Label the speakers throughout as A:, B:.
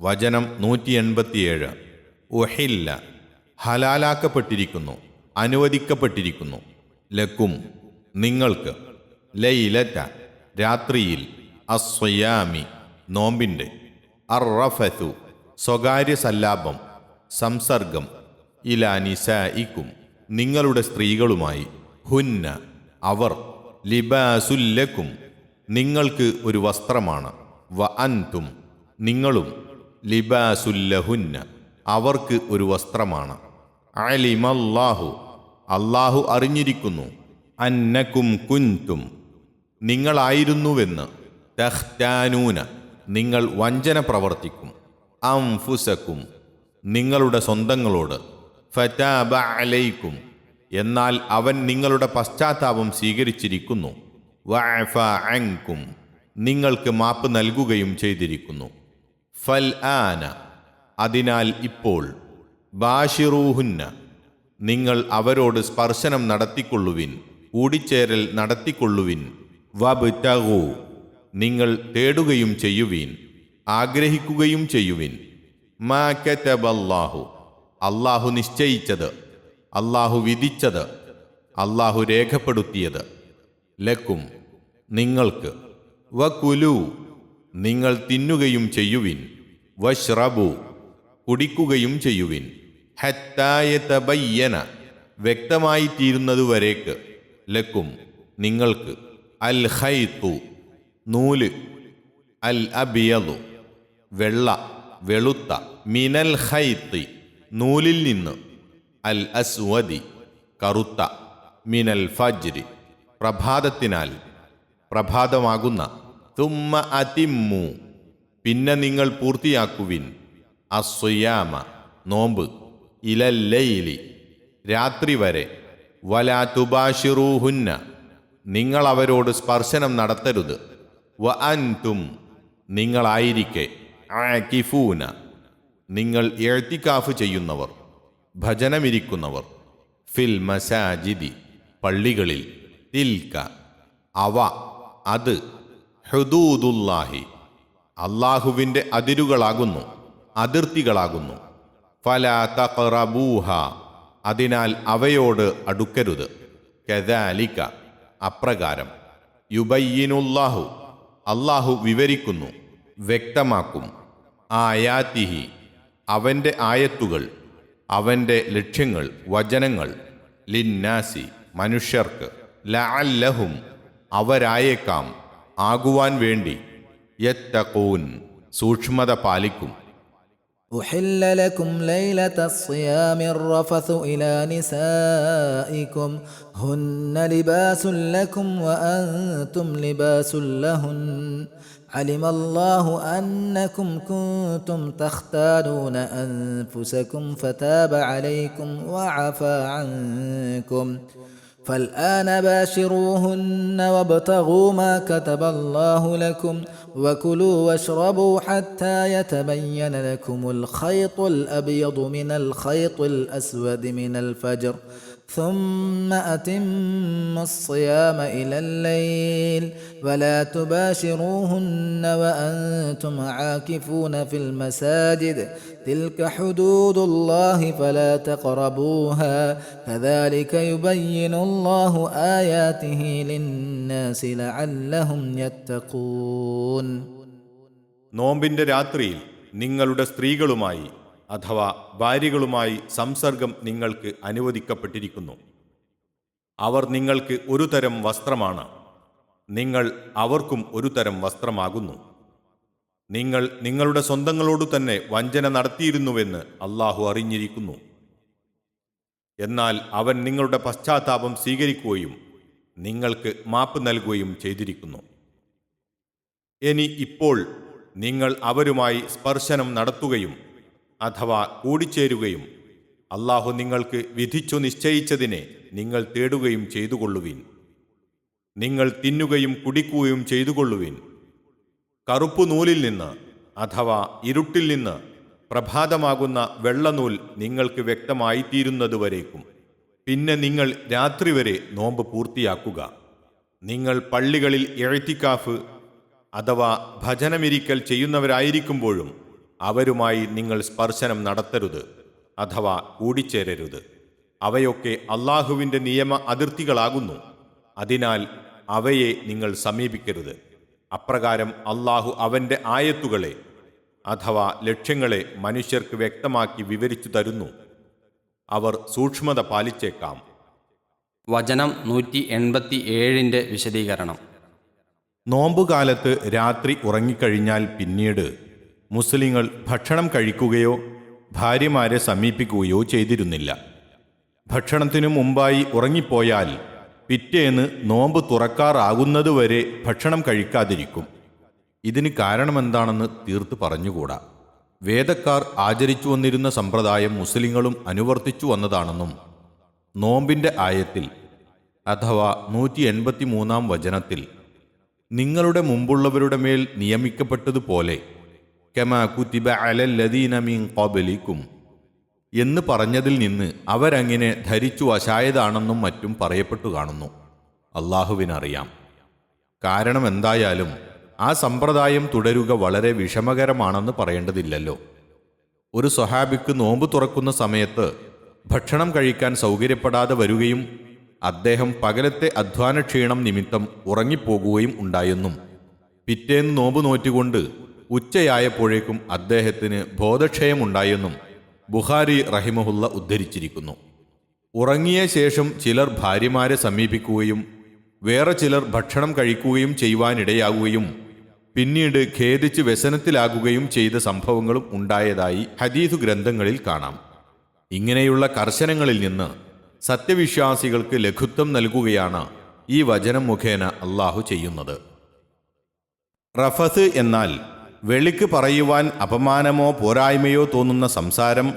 A: വചനം നൂറ്റി എൺപത്തിയേഴ് ഉഹില്ല ഹലാലാക്കപ്പെട്ടിരിക്കുന്നു അനുവദിക്കപ്പെട്ടിരിക്കുന്നു. ലക്കും നിങ്ങൾക്ക് ലൈലറ്റ രാത്രിയിൽ അസ്വയാമി നോമ്പിന്റെ അറഫു സ്വകാര്യ സല്ലാപം സംസർഗം ഇലാ നിസായിക്കും നിങ്ങളുടെ സ്ത്രീകളുമായി ഹുന്ന അവർ ലിബാസുല്ലക്കും നിങ്ങൾക്ക് ഒരു വസ്ത്രമാണ് വ അൻതും നിങ്ങളും ലിബാസുല്ലഹുന്ന. അവർക്ക് ഒരു വസ്ത്രമാണ്. അലിമല്ലാഹു. അള്ളാഹു അറിഞ്ഞിരിക്കുന്നു. അന്നക്കും കുൻതും. നിങ്ങളായിരുന്നുവെന്ന്. തഹ്താനൂന നിങ്ങൾ വഞ്ചന പ്രവർത്തിക്കും. അംഫുസക്കും നിങ്ങളുടെ സ്വന്തങ്ങളോട്. ഫറ്റാബ അലൈക്കും. എന്നാൽ അവൻ നിങ്ങളുടെ പശ്ചാത്താപം സ്വീകരിച്ചിരിക്കുന്നു. വഅഫ അങ്കും നിങ്ങൾക്ക് മാപ്പ് നൽകുകയും ചെയ്തിരിക്കുന്നു. ഫൽ ആന അതിനാൽ ഇപ്പോൾ ബാഷിറൂഹുന്ന നിങ്ങൾ അവരോട് സ്പർശനം നടത്തിക്കൊള്ളുവിൻ കൂടിച്ചേരൽ നടത്തിക്കൊള്ളുവിൻ വബ്തഗൂ നിങ്ങൾ തേടുകയും ചെയ്യുവിൻ ആഗ്രഹിക്കുകയും ചെയ്യുവിൻ. മാ കതബല്ലാഹു അള്ളാഹു നിശ്ചയിച്ചത് അള്ളാഹു വിധിച്ചത് അള്ളാഹു രേഖപ്പെടുത്തിയത്. ലക്കും നിങ്ങൾക്ക് വകുലു നിങ്ങൾ തിന്നുകയും ചെയ്യുവിൻ. വഷ്റബു കുടിക്കുകയും ചെയ്യുവിൻ. ഹത്തായതബയ്യന വ്യക്തമായി തീരുന്നതുവരേക്ക് ലക്കും നിങ്ങൾക്ക്. അൽ ഹൈത്തു നൂൽ. അൽ അബിയതു വെള്ള വെളുത്ത. മിനൽ ഹൈത്തി നൂലിൽ നിന്ന്. അൽ അസ്വദി കറുത്ത. മിനൽ ഫജ്രി പ്രഭാതത്തിനാൽ പ്രഭാതമാകുന്ന തുമ്മ അതിമ്മു. പിന്നെ നിങ്ങൾ പൂർത്തിയാക്കുവിൻ. അസ്വയാമ നോമ്പ്. ഇലല്ലയിലി രാത്രി വരെ. വലാ തുബാഷിറൂഹുന്ന. നിങ്ങൾ അവരോട് സ്പർശനം നടത്തരുത്. വ അൻതും. നിങ്ങളായിരിക്കെ. ആകിഫൂന നിങ്ങൾ എഴുത്തിക്കാഫ് ചെയ്യുന്നവർ. ഭജനമിരിക്കുന്നവർ. ഫിൽ മസാജിദി. പള്ളികളിൽ. തിൽക്ക. അവ. അത്. ഹുദൂദുല്ലാഹി. അള്ളാഹുവിന്റെ അതിരുകളാകുന്നു അതിർത്തികളാകുന്നു. ഫല തഖറബൂഹ. അതിനാൽ അവയോട് അടുക്കരുത്. കദാലിക. അപ്രകാരം. യുബയ്യനുല്ലാഹു. അള്ളാഹു വിവരിക്കുന്നു വ്യക്തമാക്കും. ആയാത്തിഹി അവന്റെ ആയത്തുകൾ അവന്റെ ലക്ഷ്യങ്ങൾ വചനങ്ങൾ. ലിന്നാസി. മനുഷ്യർക്ക്. ലഅല്ലഹും. അവരായേക്കാം. ആകുവാൻ വേണ്ടി യത്തഖൂൻ സൂക്ഷ്മത പാലിക്കും
B: أحل لكم ليلة الصيام الرفث إلى نسائكم هن لباس لكم وأنتم لباس لهن علم الله أنكم كنتم تختارون أنفسكم فتاب عليكم وعفى عنكم فالآن باشروهن وابتغوا ما كتب الله لكم وكلوا واشربوا حتى يتبين لكم الخيط الأبيض من الخيط الأسود من الفجر ثم أتموا الصيام إلى الليل ولا تباشروهن وأنتم عاكفون في المساجد تلك حدود الله فلا تقربوها كذلك يبين الله آياته للناس لعلهم يتقون
A: നോമ്പിന്റെ രാത്രിയിൽ നിങ്ങളുടെ സ്ത്രീകളുമായി അഥവാ ഭാര്യകളുമായി സംസർഗം നിങ്ങൾക്ക് അനുവദിക്കപ്പെട്ടിരിക്കുന്നു. അവർ നിങ്ങൾക്ക് ഒരു തരം വസ്ത്രമാണ്. നിങ്ങൾ അവർക്കും ഒരു തരം വസ്ത്രമാകുന്നു. നിങ്ങൾ നിങ്ങളുടെ സ്വന്തങ്ങളോടു തന്നെ വഞ്ചന നടത്തിയിരുന്നുവെന്ന് അള്ളാഹു അറിഞ്ഞിരിക്കുന്നു. എന്നാൽ അവൻ നിങ്ങളുടെ പശ്ചാത്താപം സ്വീകരിക്കുകയും നിങ്ങൾക്ക് മാപ്പ് നൽകുകയും ചെയ്തിരിക്കുന്നു. ഇനി ഇപ്പോൾ നിങ്ങൾ അവരുമായി സ്പർശനം നടത്തുകയും അഥവാ കൂടിച്ചേരുകയും അള്ളാഹു നിങ്ങൾക്ക് വിധിച്ചു നിശ്ചയിച്ചതിനെ നിങ്ങൾ തേടുകയും ചെയ്തുകൊള്ളുവിൻ. നിങ്ങൾ തിന്നുകയും കുടിക്കുകയും ചെയ്തുകൊള്ളുവിൻ. കറുപ്പു നൂലിൽ നിന്ന് അഥവാ ഇരുട്ടിൽ നിന്ന് പ്രഭാതമാകുന്ന വെള്ളനൂൽ നിങ്ങൾക്ക് വ്യക്തമായിത്തീരുന്നതുവരേക്കും. പിന്നെ നിങ്ങൾ രാത്രി വരെ നോമ്പ് പൂർത്തിയാക്കുക. നിങ്ങൾ പള്ളികളിൽ എഴുത്തിക്കാഫ് അഥവാ ഭജനമിരിക്കൽ ചെയ്യുന്നവരായിരിക്കുമ്പോഴും അവരുമായി നിങ്ങൾ സ്പർശനം നടത്തരുത് അഥവാ കൂടിച്ചേരരുത്. അവയൊക്കെ അള്ളാഹുവിന്റെ നിയമ അതിർത്തികളാകുന്നു. അതിനാൽ അവയെ നിങ്ങൾ സമീപിക്കരുത്. അപ്രകാരം അള്ളാഹു അവന്റെ ആയത്തുകളെ അഥവാ ലക്ഷ്യങ്ങളെ മനുഷ്യർക്ക് വ്യക്തമാക്കി വിവരിച്ചു തരുന്നു. അവർ സൂക്ഷ്മത പാലിച്ചേക്കാം.
C: വചനം നൂറ്റി എൺപത്തി ഏഴിന്റെ വിശദീകരണം.
A: നോമ്പുകാലത്ത് രാത്രി ഉറങ്ങിക്കഴിഞ്ഞാൽ പിന്നീട് മുസ്ലിങ്ങൾ ഭക്ഷണം കഴിക്കുകയോ ഭാര്യമാരെ സമീപിക്കുകയോ ചെയ്തിരുന്നില്ല. ഭക്ഷണത്തിനു മുമ്പായി ഉറങ്ങിപ്പോയാൽ പിറ്റേന്ന് നോമ്പ് തുറക്കാറാകുന്നതുവരെ ഭക്ഷണം കഴിക്കാതിരിക്കും. ഇതിന് കാരണമെന്താണെന്ന് തീർത്ത് പറഞ്ഞുകൂടാ. വേദക്കാർ ആചരിച്ചു വന്നിരുന്ന സമ്പ്രദായം മുസ്ലിങ്ങളും അനുവർത്തിച്ചു വന്നതാണെന്നും നോമ്പിന്റെ ആയത്തിൽ അഥവാ നൂറ്റി എൺപത്തി മൂന്നാം വചനത്തിൽ നിങ്ങളുടെ മുമ്പുള്ളവരുടെ മേൽ നിയമിക്കപ്പെട്ടതുപോലെ കമാ എന്ന് പറഞ്ഞതിൽ നിന്ന് അവരങ്ങനെ ധരിച്ചു വശായതാണെന്നും മറ്റും പറയപ്പെട്ടു കാണുന്നു. അള്ളാഹുവിനറിയാം. കാരണം എന്തായാലും ആ സമ്പ്രദായം തുടരുക വളരെ വിഷമകരമാണെന്ന് പറയേണ്ടതില്ലല്ലോ. ഒരു സ്വഹാബിക്ക് നോമ്പ് തുറക്കുന്ന സമയത്ത് ഭക്ഷണം കഴിക്കാൻ സൗകര്യപ്പെടാതെ വരികയും അദ്ദേഹം പകലത്തെ അധ്വാനക്ഷീണം നിമിത്തം ഉറങ്ങിപ്പോകുകയും ഉണ്ടായെന്നും പിറ്റേന്ന് നോമ്പ് നോറ്റുകൊണ്ട് ഉച്ചയായപ്പോഴേക്കും അദ്ദേഹത്തിന് ബോധക്ഷയമുണ്ടായെന്നും ബുഹാരി റഹിമഹുല്ല ഉദ്ധരിച്ചിരിക്കുന്നു. ഉറങ്ങിയ ശേഷം ചിലർ ഭാര്യമാരെ സമീപിക്കുകയും വേറെ ചിലർ ഭക്ഷണം കഴിക്കുകയും ചെയ്യുവാനിടയാകുകയും പിന്നീട് ഖേദിച്ച് വ്യസനത്തിലാകുകയും ചെയ്ത സംഭവങ്ങളും ഉണ്ടായതായി ഹദീഫ് ഗ്രന്ഥങ്ങളിൽ കാണാം. ഇങ്ങനെയുള്ള കർശനങ്ങളിൽ നിന്ന് സത്യവിശ്വാസികൾക്ക് ലഘുത്വം നൽകുകയാണ് ഈ വചനം മുഖേന അള്ളാഹു ചെയ്യുന്നത്. റഫസ് എന്നാൽ വെളിക്ക് പറയുവാൻ അപമാനമോ പോരായ്മയോ തോന്നുന്ന സംസാരം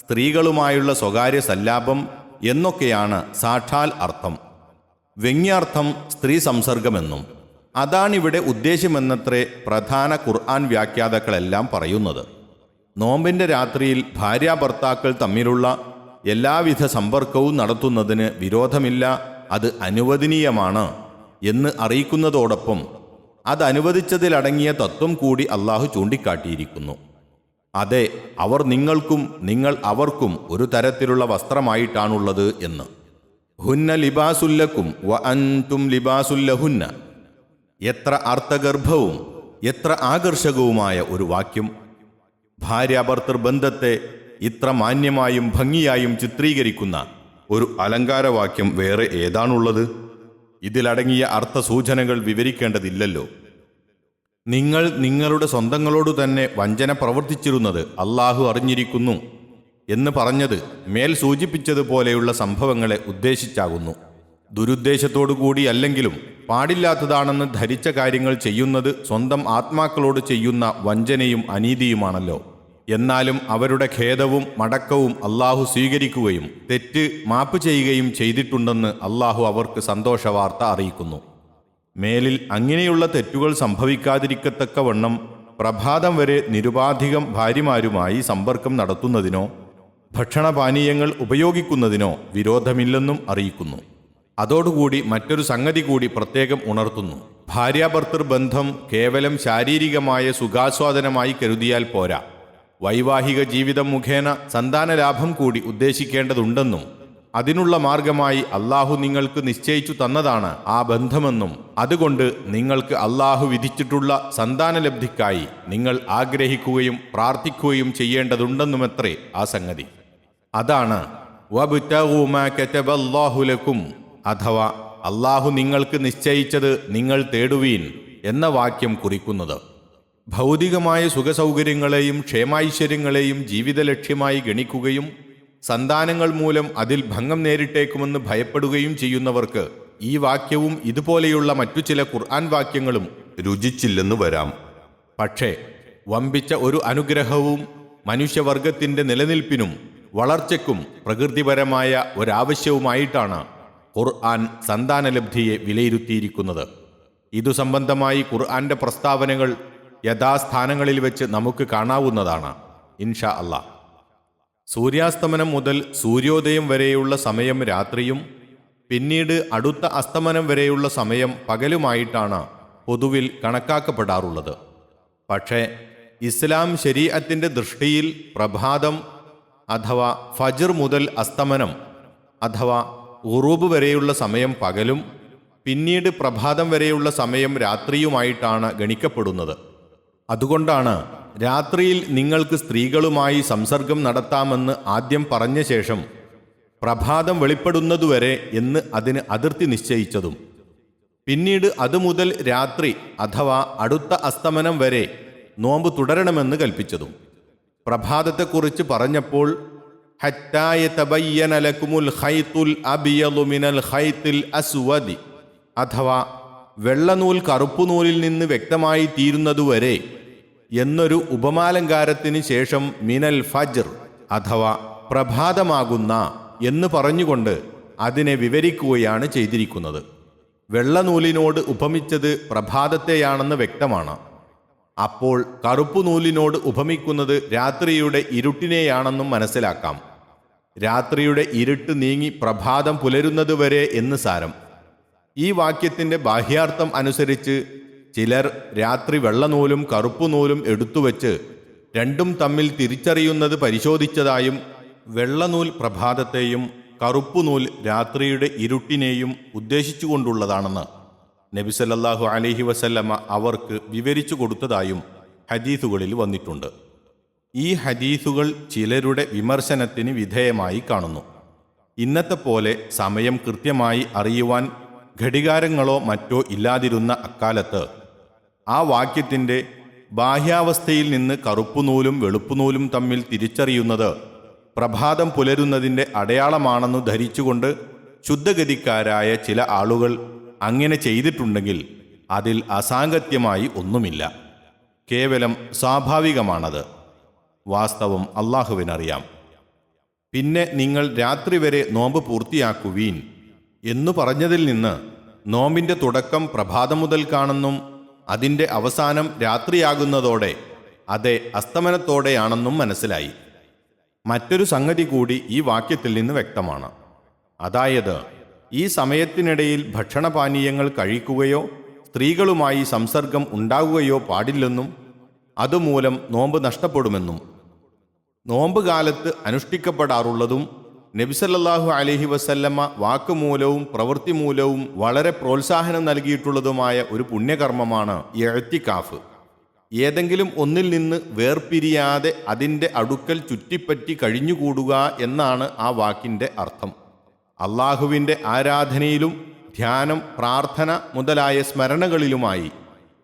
A: സ്ത്രീകളുമായുള്ള സ്വകാര്യ സല്ലാപം എന്നൊക്കെയാണ് സാക്ഷാൽ അർത്ഥം. വ്യങ്ങ്യാർത്ഥം സ്ത്രീ സംസർഗമെന്നും അതാണിവിടെ ഉദ്ദേശ്യമെന്നത്രേ പ്രധാന ഖുർആൻ വ്യാഖ്യാതാക്കളെല്ലാം പറയുന്നത്. നോമ്പിന്റെ രാത്രിയിൽ ഭാര്യാഭർത്താക്കൾ തമ്മിലുള്ള എല്ലാവിധ സമ്പർക്കവും നടത്തുന്നതിന് വിരോധമില്ല അത് അനുവദനീയമാണ് എന്ന് അറിയിക്കുന്നതോടൊപ്പം അത് അനുവദിച്ചതിലടങ്ങിയ തത്വം കൂടി അള്ളാഹു ചൂണ്ടിക്കാട്ടിയിരിക്കുന്നു. അതെ അവർ നിങ്ങൾക്കും നിങ്ങൾ അവർക്കും ഒരു തരത്തിലുള്ള വസ്ത്രമായിട്ടാണുള്ളത് എന്ന്. ഹുന്ന ലിബാസുല്ലക്കും വ അൻതും ലിബാസുല്ലഹുന്ന. എത്ര അർത്ഥഗർഭവും എത്ര ആകർഷകവുമായ ഒരു വാക്യം. ഭാര്യാഭർത്തൃ ബന്ധത്തെ ഇത്ര മാന്യമായും ഭംഗിയായും ചിത്രീകരിക്കുന്ന ഒരു അലങ്കാരവാക്യം വേറെ ഏതാണുള്ളത്? ഇതിലടങ്ങിയ അർത്ഥസൂചനകൾ വിവരിക്കേണ്ടതില്ലല്ലോ. നിങ്ങൾ നിങ്ങളുടെ സ്വന്തങ്ങളോടു തന്നെ വഞ്ചന പ്രവർത്തിച്ചിരുന്നത് അള്ളാഹു അറിഞ്ഞിരിക്കുന്നു എന്ന് പറഞ്ഞത് മേൽ സൂചിപ്പിച്ചതുപോലെയുള്ള സംഭവങ്ങളെ ഉദ്ദേശിച്ചാകുന്നു. ദുരുദ്ദേശത്തോടുകൂടി അല്ലെങ്കിലും പാടില്ലാത്തതാണെന്ന് ധരിച്ച കാര്യങ്ങൾ ചെയ്യുന്നത് സ്വന്തം ആത്മാക്കളോട് ചെയ്യുന്ന വഞ്ചനയും അനീതിയുമാണല്ലോ. എന്നാലും അവരുടെ ഖേദവും മടക്കവും അള്ളാഹു സ്വീകരിക്കുകയും തെറ്റ് മാപ്പ് ചെയ്യുകയും ചെയ്തിട്ടുണ്ടെന്ന് അള്ളാഹു അവർക്ക് സന്തോഷവാർത്ത അറിയിക്കുന്നു. മേലിൽ അങ്ങനെയുള്ള തെറ്റുകൾ സംഭവിക്കാതിരിക്കത്തക്കവണ്ണം പ്രഭാതം വരെ നിരുപാധികം ഭാര്യമാരുമായി സമ്പർക്കം നടത്തുന്നതിനോ ഭക്ഷണപാനീയങ്ങൾ ഉപയോഗിക്കുന്നതിനോ വിരോധമില്ലെന്നും അറിയിക്കുന്നു. അതോടുകൂടി മറ്റൊരു സംഗതി കൂടി പ്രത്യേകം ഉണർത്തുന്നു. ഭാര്യാഭർത്തൃ ബന്ധം കേവലം ശാരീരികമായ സുഖാസ്വാദനമായി കരുതിയാൽ പോരാ. വൈവാഹിക ജീവിതം മുഖേന സന്താനലാഭം കൂടി ഉദ്ദേശിക്കേണ്ടതുണ്ടെന്നും അതിനുള്ള മാർഗമായി അള്ളാഹു നിങ്ങൾക്ക് നിശ്ചയിച്ചു തന്നതാണ് ആ ബന്ധമെന്നും അതുകൊണ്ട് നിങ്ങൾക്ക് അള്ളാഹു വിധിച്ചിട്ടുള്ള സന്താനലബ്ധിക്കായി നിങ്ങൾ ആഗ്രഹിക്കുകയും പ്രാർത്ഥിക്കുകയും ചെയ്യേണ്ടതുണ്ടെന്നുമത്രേ ആ സംഗതി. അതാണ് ലക്കും അഥവാ അള്ളാഹു നിങ്ങൾക്ക് നിശ്ചയിച്ചത് നിങ്ങൾ തേടുവീൻ എന്ന വാക്യം കുറിക്കുന്നത്. ഭൗതികമായ സുഖസൗകര്യങ്ങളെയും ക്ഷേമൈശ്വര്യങ്ങളെയും ജീവിത ലക്ഷ്യമായി ഗണിക്കുകയും സന്താനങ്ങൾ മൂലം അതിൽ ഭംഗം നേരിട്ടേക്കുമെന്ന് ഭയപ്പെടുകയും ചെയ്യുന്നവർക്ക് ഈ വാക്യവും ഇതുപോലെയുള്ള മറ്റു ചില ഖുർആൻ വാക്യങ്ങളും രുചിച്ചില്ലെന്ന് വരാം. പക്ഷേ വമ്പിച്ച ഒരു അനുഗ്രഹവും മനുഷ്യവർഗത്തിന്റെ നിലനിൽപ്പിനും വളർച്ചയ്ക്കും പ്രകൃതിപരമായ ഒരാവശ്യവുമായിട്ടാണ് ഖുർആൻ സന്താനലബ്ധിയെ വിലയിരുത്തിയിരിക്കുന്നത്. ഇതു സംബന്ധമായി ഖുർആന്റെ പ്രസ്താവനകൾ യഥാസ്ഥാനങ്ങളിൽ വെച്ച് നമുക്ക് കാണാവുന്നതാണ് ഇൻഷാ അല്ലാ. സൂര്യാസ്തമനം മുതൽ സൂര്യോദയം വരെയുള്ള സമയം രാത്രിയും പിന്നീട് അടുത്ത അസ്തമനം വരെയുള്ള സമയം പകലുമായിട്ടാണ് പൊതുവിൽ കണക്കാക്കപ്പെടാറുള്ളത്. പക്ഷേ ഇസ്ലാം ശരീഅത്തിന്റെ ദൃഷ്ടിയിൽ പ്രഭാതം അഥവാ ഫജർ മുതൽ അസ്തമനം അഥവാ ഉറൂബ് വരെയുള്ള സമയം പകലും പിന്നീട് പ്രഭാതം വരെയുള്ള സമയം രാത്രിയുമായിട്ടാണ് ഗണിക്കപ്പെടുന്നത്. അതുകൊണ്ടാണ് രാത്രിയിൽ നിങ്ങൾക്ക് സ്ത്രീകളുമായി സംസർഗം നടത്താമെന്ന് ആദ്യം പറഞ്ഞ ശേഷം പ്രഭാതം വെളിപ്പെടുന്നതുവരെ എന്ന് അതിന് അതിർത്തി നിശ്ചയിച്ചതും. പിന്നീട് അതുമുതൽ രാത്രി അഥവാ അടുത്ത അസ്തമനം വരെ നോമ്പ് തുടരണമെന്ന് കൽപ്പിച്ചതും. പ്രഭാതത്തെക്കുറിച്ച് പറഞ്ഞപ്പോൾ അഥവാ വെള്ളനൂൽ കറുപ്പുനൂലിൽ നിന്ന് വ്യക്തമായി തീരുന്നതുവരെ എന്നൊരു ഉപമാലങ്കാരത്തിന് ശേഷം മിനൽ ഫജ്ർ അഥവാ പ്രഭാതമാകുന്ന എന്ന് പറഞ്ഞുകൊണ്ട് അതിനെ വിവരിക്കുകയാണ് ചെയ്തിരിക്കുന്നത്. വെള്ളനൂലിനോട് ഉപമിച്ചത് പ്രഭാതത്തെയാണെന്ന് വ്യക്തമാണ്. അപ്പോൾ കറുപ്പു നൂലിനോട് ഉപമിക്കുന്നത് രാത്രിയുടെ ഇരുട്ടിനെയാണെന്നും മനസ്സിലാക്കാം. രാത്രിയുടെ ഇരുട്ട് നീങ്ങി പ്രഭാതം പുലരുന്നതുവരെ എന്ന് സാരം. ഈ വാക്യത്തിന്റെ ബാഹ്യാർത്ഥം അനുസരിച്ച് ചിലർ രാത്രി വെള്ളനൂലും കറുപ്പുനൂലും എടുത്തുവെച്ച് രണ്ടും തമ്മിൽ തിരിച്ചറിയുന്നത് പരിശോധിച്ചതായും വെള്ളനൂൽ പ്രഭാതത്തെയും കറുപ്പുനൂൽ രാത്രിയുടെ ഇരുട്ടിനെയും ഉദ്ദേശിച്ചുകൊണ്ടുള്ളതാണെന്ന് നബിസല്ലാഹു അലഹി വസല്ലമ്മ അവർക്ക് വിവരിച്ചു കൊടുത്തതായും ഹദീസുകളിൽ വന്നിട്ടുണ്ട്. ഈ ഹദീസുകൾ ചിലരുടെ വിമർശനത്തിന് വിധേയമായി കാണുന്നു. ഇന്നത്തെ പോലെ സമയം കൃത്യമായി അറിയുവാൻ ഘടികാരങ്ങളോ മറ്റോ ഇല്ലാതിരുന്ന അക്കാലത്ത് ആ വാക്യത്തിന്റെ ബാഹ്യാവസ്ഥയിൽ നിന്ന് കറുപ്പുനൂലും വെളുപ്പുനൂലും തമ്മിൽ തിരിച്ചറിയുന്നത് പ്രഭാതം പുലരുന്നതിന്റെ അടയാളമാണെന്ന് ധരിച്ചുകൊണ്ട് ശുദ്ധഗതിക്കാരായ ചില ആളുകൾ അങ്ങനെ ചെയ്തിട്ടുണ്ടെങ്കിൽ അതിൽ അസാങ്കത്യമായി ഒന്നുമില്ല. കേവലം സ്വാഭാവികമാണത്. വാസ്തവം അള്ളാഹുവിനറിയാം. പിന്നെ നിങ്ങൾ രാത്രി വരെ നോമ്പ് പൂർത്തിയാക്കുവീൻ എന്നു പറഞ്ഞതിൽ നിന്ന് നോമ്പിന്റെ തുടക്കം പ്രഭാതം മുതൽക്കാണെന്നും അതിന്റെ അവസാനം രാത്രിയാകുന്നതോടെ അതെ അസ്തമനത്തോടെയാണെന്നും മനസ്സിലായി. മറ്റൊരു സംഗതി കൂടി ഈ വാക്യത്തിൽ നിന്ന് വ്യക്തമാണ്. അതായത് ഈ സമയത്തിനിടയിൽ ഭക്ഷണപാനീയങ്ങൾ കഴിക്കുകയോ സ്ത്രീകളുമായി സംസർഗം ഉണ്ടാകുകയോ പാടില്ലെന്നും അതുമൂലം നോമ്പ് നഷ്ടപ്പെടുമെന്നും. നോമ്പ് കാലത്ത് അനുഷ്ഠിക്കപ്പെടാറുള്ളതും നബിസല്ലാഹു അലഹി വസല്ലമ്മ വാക്കുമൂലവും പ്രവൃത്തി മൂലവും വളരെ പ്രോത്സാഹനം നൽകിയിട്ടുള്ളതുമായ ഒരു പുണ്യകർമ്മമാണ് എഴുത്തിക്കാഫ് ഏതെങ്കിലും ഒന്നിൽ നിന്ന് വേർപിരിയാതെ അതിന്റെ അടുക്കൽ ചുറ്റിപ്പറ്റി കഴിഞ്ഞുകൂടുക എന്നാണ് ആ വാക്കിന്റെ അർത്ഥം. അള്ളാഹുവിന്റെ ആരാധനയിലും ധ്യാനം പ്രാർത്ഥന മുതലായ സ്മരണകളിലുമായി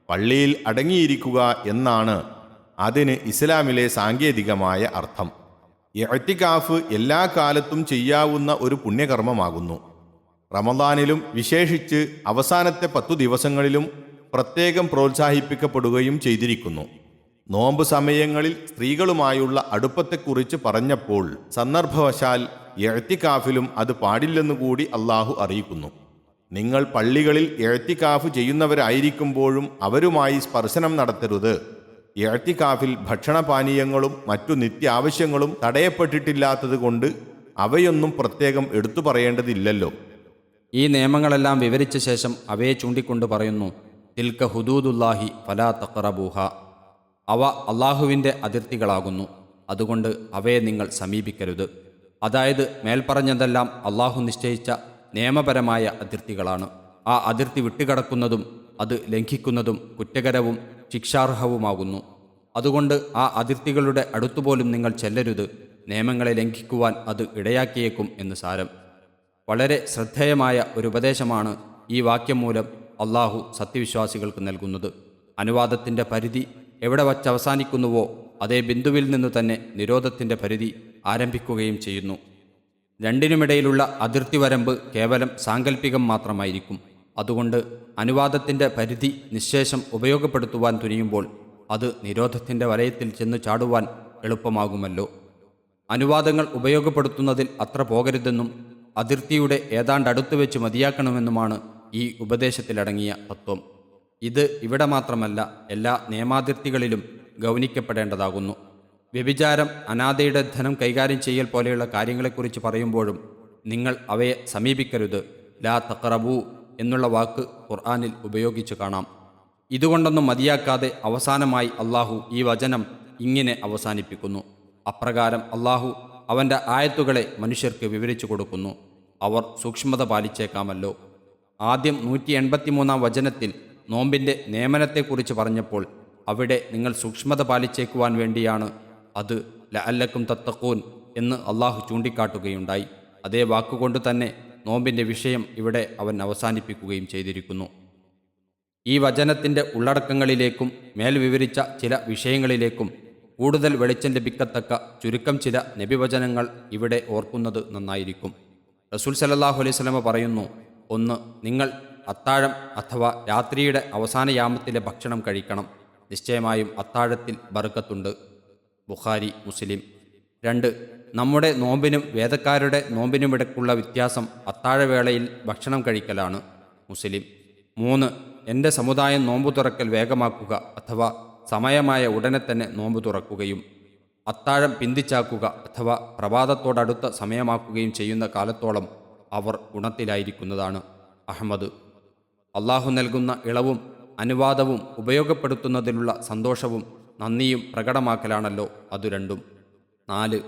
A: പള്ളിയിൽ അടങ്ങിയിരിക്കുക എന്നാണ് അതിന് ഇസ്ലാമിലെ സാങ്കേതികമായ അർത്ഥം. എഴത്തിക്കാഫ് എല്ലാ കാലത്തും ചെയ്യാവുന്ന ഒരു പുണ്യകർമ്മമാകുന്നു. റമദാനിലും വിശേഷിച്ച് അവസാനത്തെ പത്തു ദിവസങ്ങളിലും പ്രത്യേകം പ്രോത്സാഹിപ്പിക്കപ്പെടുകയും ചെയ്തിരിക്കുന്നു. നോമ്പ് സമയങ്ങളിൽ സ്ത്രീകളുമായുള്ള അടുപ്പത്തെക്കുറിച്ച് പറഞ്ഞപ്പോൾ സന്ദർഭവശാൽ എഴത്തിക്കാഫിലും അത് പാടില്ലെന്നുകൂടി അള്ളാഹു അറിയിക്കുന്നു. നിങ്ങൾ പള്ളികളിൽ എഴത്തിക്കാഫ് ചെയ്യുന്നവരായിരിക്കുമ്പോഴും അവരുമായി സ്പർശനം നടത്തരുത്. എഴത്തിക്കാഫിൽ ഭക്ഷണപാനീയങ്ങളും മറ്റു നിത്യാവശ്യങ്ങളും തടയപ്പെട്ടിട്ടില്ലാത്തതുകൊണ്ട് അവയൊന്നും പ്രത്യേകം എടുത്തു പറയേണ്ടതില്ലല്ലോ.
C: ഈ നിയമങ്ങളെല്ലാം വിവരിച്ച ശേഷം അവയെ ചൂണ്ടിക്കൊണ്ട് പറയുന്നു തിൽക്ക ഹുദൂദുല്ലാഹി ഫലാ തക്കറബൂഹ അവ അള്ളാഹുവിന്റെ അതിർത്തികളാകുന്നു. അതുകൊണ്ട് അവയെ നിങ്ങൾ സമീപിക്കരുത്. അതായത് മേൽപ്പറഞ്ഞതെല്ലാം അള്ളാഹു നിശ്ചയിച്ച നിയമപരമായ അതിർത്തികളാണ്. ആ അതിർത്തി വിട്ടുകടക്കുന്നതും അത് ലംഘിക്കുന്നതും കുറ്റകരവും ശിക്ഷാർഹവുമാകുന്നു. അതുകൊണ്ട് ആ അതിർത്തികളുടെ അടുത്തുപോലും നിങ്ങൾ ചെല്ലരുത്. നിയമങ്ങളെ ലംഘിക്കുവാൻ അത് ഇടയാക്കിയേക്കും എന്ന് സാരം. വളരെ ശ്രദ്ധേയമായ ഒരു ഉപദേശമാണ് ഈ വാക്യം മൂലം അള്ളാഹു സത്യവിശ്വാസികൾക്ക് നൽകുന്നത്. അനുവാദത്തിന്റെ പരിധി എവിടെ വച്ച് അവസാനിക്കുന്നുവോ അതേ ബിന്ദുവിൽ നിന്ന് തന്നെ നിരോധത്തിന്റെ പരിധി ആരംഭിക്കുകയും ചെയ്യുന്നു. രണ്ടിനുമിടയിലുള്ള അതിർത്തി വരമ്പ് കേവലം സാങ്കല്പികം മാത്രമായിരിക്കും. അതുകൊണ്ട് അനുവാദത്തിന്റെ പരിധി നിശേഷം ഉപയോഗപ്പെടുത്തുവാൻ തുനിയുമ്പോൾ അത് നിരോധത്തിന്റെ വലയത്തിൽ ചെന്ന് ചാടുവാൻ എളുപ്പമാകുമല്ലോ. അനുവാദങ്ങൾ ഉപയോഗപ്പെടുത്തുന്നതിൽ അത്ര പോകരുതെന്നും അതിർത്തിയുടെ ഏതാണ്ട് അടുത്തു വെച്ച് മതിയാക്കണമെന്നുമാണ് ഈ ഉപദേശത്തിലടങ്ങിയ തത്വം. ഇത് ഇവിടെ മാത്രമല്ല എല്ലാ നിയമാതിർത്തികളിലും ഗൗനിക്കപ്പെടേണ്ടതാകുന്നു. വ്യഭിചാരം അനാഥയുടെ ധനം കൈകാര്യം ചെയ്യൽ പോലെയുള്ള കാര്യങ്ങളെക്കുറിച്ച് പറയുമ്പോഴും നിങ്ങൾ അവയെ സമീപിക്കരുത്. ലാ തക്കറബൂ എന്നുള്ള വാക്ക് ഖുർആാനിൽ ഉപയോഗിച്ച് കാണാം. ഇതുകൊണ്ടൊന്നും മതിയാക്കാതെ അവസാനമായി അള്ളാഹു ഈ വചനം ഇങ്ങനെ അവസാനിപ്പിക്കുന്നു. അപ്രകാരം അള്ളാഹു അവന്റെ ആയത്തുകളെ മനുഷ്യർക്ക് വിവരിച്ചു കൊടുക്കുന്നു. അവർ സൂക്ഷ്മത പാലിച്ചേക്കാമല്ലോ. ആദ്യം നൂറ്റി എൺപത്തിമൂന്നാം വചനത്തിൽ നോമ്പിന്റെ നിയമനത്തെക്കുറിച്ച് പറഞ്ഞപ്പോൾ അവിടെ നിങ്ങൾ സൂക്ഷ്മത പാലിച്ചേക്കുവാൻ വേണ്ടിയാണ് അത് ല അല്ലക്കും തത്തക്കൂൻ എന്ന് അള്ളാഹു ചൂണ്ടിക്കാട്ടുകയുണ്ടായി. അതേ വാക്കുകൊണ്ട് തന്നെ നോമ്പിന്റെ വിഷയം ഇവിടെ അവൻ അവസാനിപ്പിക്കുകയും ചെയ്തിരിക്കുന്നു. ഈ വചനത്തിന്റെ ഉള്ളടക്കങ്ങളിലേക്കും മേൽ വിവരിച്ച ചില വിഷയങ്ങളിലേക്കും കൂടുതൽ വെളിച്ചം ലഭിക്കത്തക്ക ചുരുക്കം ചില നബിവചനങ്ങൾ ഇവിടെ ഓർക്കുന്നത് നന്നായിരിക്കും. റസൂൽ സലല്ലാഹു അലൈഹി സ്വലമ പറയുന്നു ഒന്ന് നിങ്ങൾ അത്താഴം അഥവാ രാത്രിയുടെ അവസാന യാമത്തിലെ ഭക്ഷണം കഴിക്കണം. നിശ്ചയമായും അത്താഴത്തിൽ ബർക്കത്തുണ്ട്. ബുഖാരി മുസ്ലിം. രണ്ട് നമ്മുടെ നോമ്പിനും വേദക്കാരുടെ നോമ്പിനുമിടക്കുള്ള വ്യത്യാസം അത്താഴവേളയിൽ ഭക്ഷണം കഴിക്കലാണ് മുസ്ലിം. മൂന്ന് എന്റെ സമുദായം നോമ്പു തുറക്കൽ വേഗമാക്കുക അഥവാ സമയമായ ഉടനെ തന്നെ നോമ്പു തുറക്കുകയും അത്താഴം പിന്തിച്ചാക്കുക അഥവാ പ്രഭാതത്തോടടുത്ത സമയമാക്കുകയും ചെയ്യുന്ന കാലത്തോളം അവർ ഗുണത്തിലായിരിക്കുന്നതാണ് അഹമ്മദ്. അള്ളാഹു നൽകുന്ന ഇളവും അനുവാദവും ഉപയോഗപ്പെടുത്തുന്നതിലുള്ള സന്തോഷവും നന്ദിയും പ്രകടമാക്കലാണല്ലോ അതു രണ്ടും. നാല്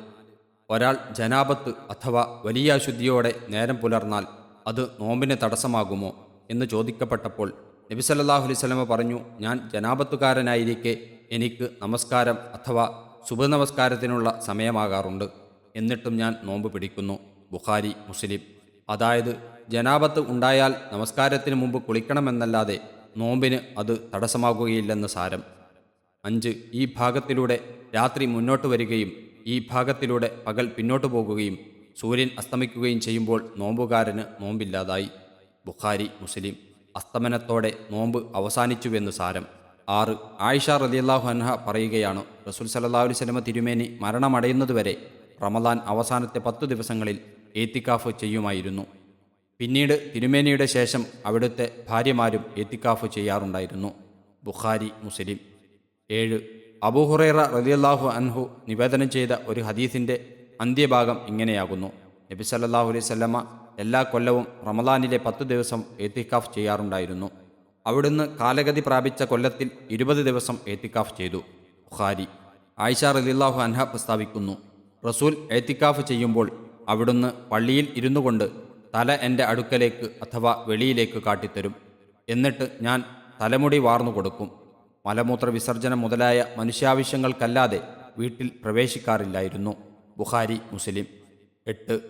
C: ഒരാൾ ജനാപത്ത് അഥവാ വലിയ അശുദ്ധിയോടെ നേരം പുലർന്നാൽ അത് നോമ്പിന് തടസ്സമാകുമോ എന്ന് ചോദിക്കപ്പെട്ടപ്പോൾ നബി സല്ലല്ലാഹു അലൈഹി സ്വലമ പറഞ്ഞു ഞാൻ ജനാപത്തുകാരനായിരിക്കെ എനിക്ക് നമസ്കാരം അഥവാ ശുഭനമസ്കാരത്തിനുള്ള സമയമാകാറുണ്ട്. എന്നിട്ടും ഞാൻ നോമ്പ് പിടിക്കുന്നു. ബുഖാരി മുസ്ലിം. അതായത് ജനാപത്ത് ഉണ്ടായാൽ നമസ്കാരത്തിന് മുമ്പ് കുളിക്കണമെന്നല്ലാതെ നോമ്പിന് അത് തടസ്സമാകുകയില്ലെന്ന് സാരം. അഞ്ച് ഈ ഭാഗത്തിലൂടെ രാത്രി മുന്നോട്ട് വരികയും ഈ ഭാഗത്തിലൂടെ പകൽ പിന്നോട്ടു പോകുകയും സൂര്യൻ അസ്തമിക്കുകയും ചെയ്യുമ്പോൾ നോമ്പുകാരന് നോമ്പില്ലാതായി. ബുഖാരി മുസ്ലിം. അസ്തമനത്തോടെ നോമ്പ് അവസാനിച്ചുവെന്ന് സാരം. ആറ്. ആയിഷ റലിയല്ലാഹു അൻഹ പറയുകയാണ് റസൂൽ സല്ലല്ലാഹു അലൈഹി വസല്ലമ തിരുമേനി മരണമടയുന്നതുവരെ റമദാൻ അവസാനത്തെ പത്തു ദിവസങ്ങളിൽ ഏത്തിക്കാഫ് ചെയ്യുമായിരുന്നു. പിന്നീട് തിരുമേനിയുടെ ശേഷം അവിടുത്തെ ഭാര്യമാരും ഏത്തിക്കാഫ് ചെയ്യാറുണ്ടായിരുന്നു. ബുഖാരി മുസ്ലിം. ഏഴ്. അബൂഹുറൈറ റലിയല്ലാഹു അൻഹു നിവേദനം ചെയ്ത ഒരു ഹദീസിന്റെ അന്ത്യഭാഗം ഇങ്ങനെയാകുന്നു. നബി സല്ലാഹു അലൈഹി സ്വല്ലമ്മ എല്ലാ കൊല്ലവും റമദാനിലെ പത്ത് ദിവസം ഏത്തിക്കാഫ് ചെയ്യാറുണ്ടായിരുന്നു. അവിടുന്ന് കാലഗതി പ്രാപിച്ച കൊല്ലത്തിൽ ഇരുപത് ദിവസം ഏത്തിക്കാഫ് ചെയ്തു. ബുഖാരി ആയിഷ റലിയല്ലാഹു അൻഹ പ്രസ്താവിക്കുന്നു റസൂൽ ഏത്തിക്കാഫ് ചെയ്യുമ്പോൾ അവിടുന്ന് പള്ളിയിൽ ഇരുന്നു കൊണ്ട് തല എന്റെ അടുക്കലേക്ക് അഥവാ വെളിയിലേക്ക് കാട്ടിത്തരും. എന്നിട്ട് ഞാൻ തലമുടി വാർന്നു കൊടുക്കും. മലമൂത്ര വിസർജനം മുതലായ മനുഷ്യാവശ്യങ്ങൾക്കല്ലാതെ വീട്ടിൽ പ്രവേശിക്കാറില്ലായിരുന്നു. ബുഖാരി മുസ്ലിം. എട്ട്.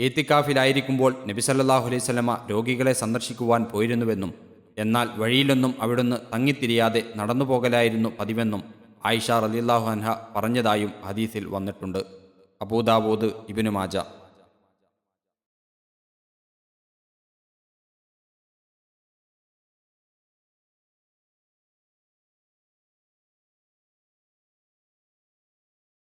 C: ഏത്തിക്കാഫിലായിരിക്കുമ്പോൾ നബിസല്ലാഹു അലൈഹി രോഗികളെ സന്ദർശിക്കുവാൻ പോയിരുന്നുവെന്നും എന്നാൽ വഴിയിലൊന്നും അവിടുന്ന് തങ്ങിത്തിരിയാതെ നടന്നു പോകലായിരുന്നു പതിവെന്നും ആയിഷ റലിയല്ലാഹു അൻഹ പറഞ്ഞതായും ഹദീസിൽ വന്നിട്ടുണ്ട്. അബൂദാവൂദ് ഇബിനു മാജ.